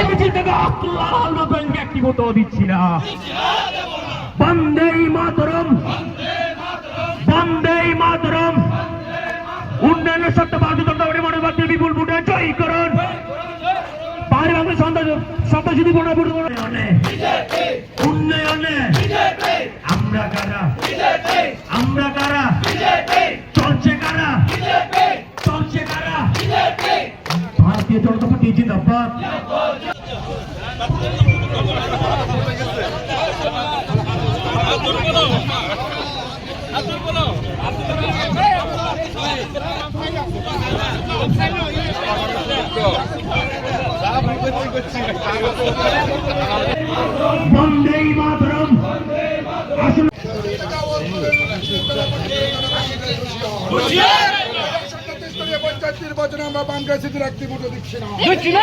এই মিছিল থেকে আল্লাহ নতুনকে একটি মতো দিচ্ছি না বন্দে মাতরম। বন্দে মাতরম। উন্নয়নের সত্য ভারতীয় জনতা পার্টি মনোভাবকে বিপুল ভোটে জয়ী করুন। বাইরে বাংলা মনোভূত উন্নয়নে। ভারতীয় জনতা পার্টি জিন্দাবাদ বন্দে মাতরম আসুন স্তরীয় পঞ্চায়েত নির্বাচনে আমরা বাংলাদেশে রাখতে ভোট দিচ্ছি না।